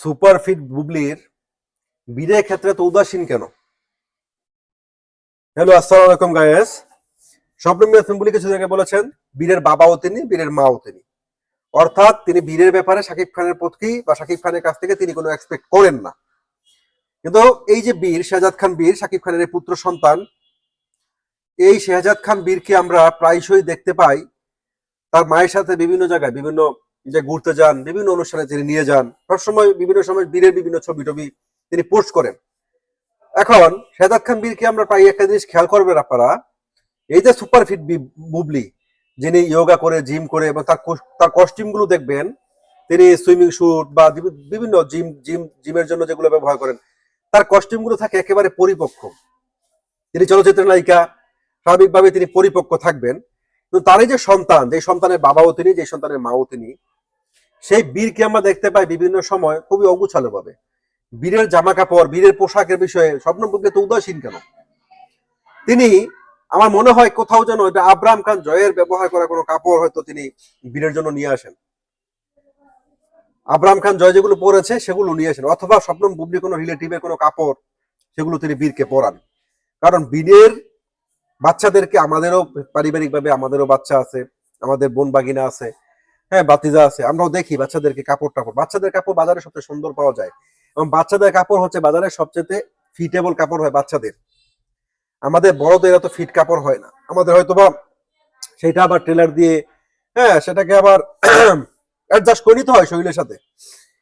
সুপারফিট বুবলির বিয়ের ক্ষেত্রে তো উদাসীন কেন? হ্যালো, আসসালাম আলাইকুম গায়েস স্বপ্ন মিয়াসমিন বুলি কিছু আগে বলেছেন, বীরের বাবাও তিনি, বীরের মাও তিনি। অর্থাৎ তিনি বীরের ব্যাপারে শাকিব খানের প্রতি বা শাকিব খানের কাছ থেকে তিনি কোনো এক্সপেক্ট করেন না। কিন্তু এই যে বীর, শাহজাদ খান বীর, শাকিব খানের পুত্র সন্তান, এই শাহজাদ খান বীরকে আমরা প্রায়শই দেখতে পাই। তার মায়ের সাথে বিভিন্ন জায়গায়, বিভিন্ন যে ঘুরতে যান, বিভিন্ন অনুষ্ঠানে তিনি নিয়ে যান। সবসময় বিভিন্ন সময় বীরের বিভিন্ন ছবি টবি তিনি পোস্ট করেন। এখন শাহজাদ খান বীরকে আমরা প্রায় একটা জিনিস খেয়াল করবেন আপনারা। এই যে সুপার ফিট বুবলি, যিনি যোগা করে, জিম করে এবং তার তার কস্টিউমগুলো দেখবেন, তিনি সুইমিং স্যুট বা বিভিন্ন জিম জিম, জিমের জন্য যেগুলো ব্যবহার করেন, তার কস্টিউমগুলো থাকে একেবারে পরিপক্ক। তিনি চলচ্চিত্র নায়িকা, স্বাভাবিকভাবে তিনি পরিপক্ক থাকবেন। কিন্তু তার এই যে সন্তান, যে সন্তানের বাবাও তিনি, যে সন্তানের মাও তিনি সেই বীরকে আমরা দেখতে পাই বিভিন্ন সময় খুবই অগুছালো ভাবে বীরের জামা কাপড় বীরের পোশাকের বিষয়ে স্বপ্নপুকে তো উদাসীন কেন? তিনি, আমার মনে হয় কোথাও যেন এটা আব্রাহাম খান জয়ের ব্যবহার করা কোনো কাপড় হয়তো তিনি বীরের জন্য নিয়ে আসেন। আব্রাহাম খান জয় যেগুলো পরেছে সেগুলো নিয়ে আসেন, অথবা স্বপ্নম বুবলি কোনো রিলেটিভের কোনো কাপড় সেগুলো তিনি বীরকে পরান। কারণ বীরের বাচ্চাদেরকে আমাদেরও পারিবারিকভাবে আমাদেরও বাচ্চা আছে, আমাদের বোন বাগিনা আছে হ্যাঁ বাতিজা আছে। আমরাও দেখি বাচ্চাদেরকে কাপড় টাপড়। বাচ্চাদের কাপড় বাজারে সবচেয়ে সুন্দর পাওয়া যায়। এবং বাচ্চাদের কাপড় হচ্ছে বাজারে সবচেয়ে ফিটেবল কাপড় হয় বাচ্চাদের। আমাদের বড়দের এত ফিট কাপড় হয় না। আমাদের হয়তো বা সেটা আবার ট্রেলার দিয়ে হ্যাঁ সেটাকে আবার অ্যাডজাস্ট করে নিতে হয় শরীরের সাথে।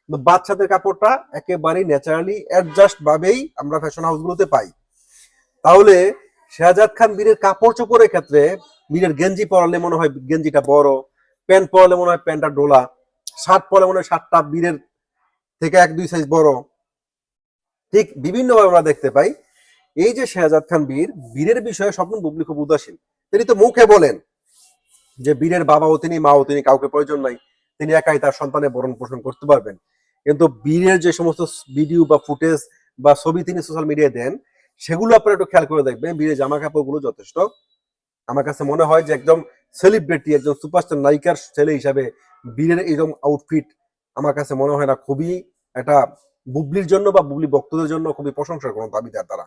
বাচ্চাদের কাপড়টা একেবারেই ন্যাচারালি অ্যাডজাস্ট ভাবেই আমরা ফ্যাশন হাউসগুলোতে পাই। তাহলে শাহজাদ খান বীরের কাপড় চোপড়ের ক্ষেত্রে, বীরের গেঞ্জি পরালে মনে হয় গেঞ্জিটা বড়। প্যান্ট পরালে মনে হয় প্যান্টটা ডোলা, শার্ট পরলে মনে হয় শার্টটা বীরের থেকে এক, দুই সাইজ বড়। ঠিক বিভিন্নভাবে আমরা দেখতে পাই। এই যে শাহজাদ খান বীর, বীরের বিষয়ে স্বপ্ন বুবলি খুব উদাসীন। তিনি তো মুখে বলেন যে বীরের বাবাও তিনি, মাও তিনি, কাউকে প্রয়োজন নাই। তিনি একাই তার সন্তানের বরণ পোষণ করতে পারবেন। কিন্তু বীরের যে সমস্ত ভিডিও বা ফুটেজ বা ছবি তিনি সোশ্যাল মিডিয়ায় দেন, সেগুলো আপনারা একটু খেয়াল করে দেখবেন। বীরের জামা কাপড়গুলো যথেষ্ট। আমার কাছে মনে হয় যে একদম সেলিব্রিটি একজন সুপারস্টার নায়িকার ছেলে হিসাবে বীরের এরকম আউটফিট আমার কাছে মনে হয় না খুবই একটা বুবলির জন্য বা বুবলি ভক্তদের জন্য খুবই প্রশংসার কোনো দাবিদার তারা।